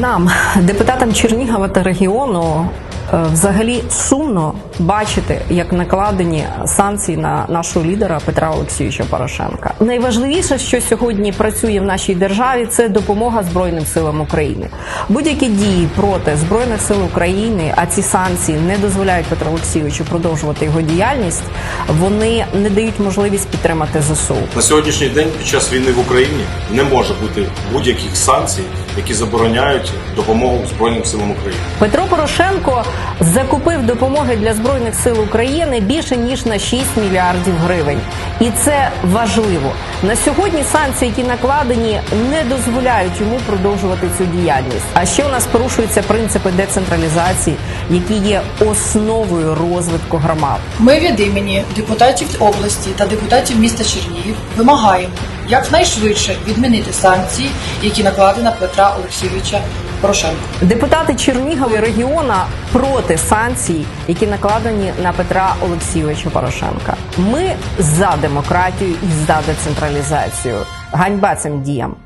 Нам, депутатам Чернігова та регіону, е, взагалі сумно бачити, як накладені санкції на нашого лідера Петра Олексійовича Порошенка. Найважливіше, що сьогодні працює в нашій державі, це допомога Збройним силам України. Будь-які дії проти збройних сил України, а ці санкції не дозволяють Петру Олексійовичу продовжувати його діяльність. Вони не дають можливість підтримати ЗСУ. На сьогоднішній день під час війни в Україні не може бути будь-яких санкцій, які забороняють допомогу Збройним силам України. Петро Порошенко закупив допомоги для збройних сил України більше ніж на 6 мільярдів гривень, і це важливо на сьогодні. Санкції, які накладені, не дозволяють йому продовжувати цю діяльність. А ще у нас порушуються принципи децентралізації, які є основою розвитку громад. Ми від імені депутатів області та депутатів міста Чернігів вимагаємо якнайшвидше відмінити санкції, які накладені на Петра Олексійовича Порошенка. Депутати Чернігова регіона проти санкцій, які накладені на Петра Олексійовича Порошенка. Ми за демократію і за децентралізацію. Ганьба цим діям.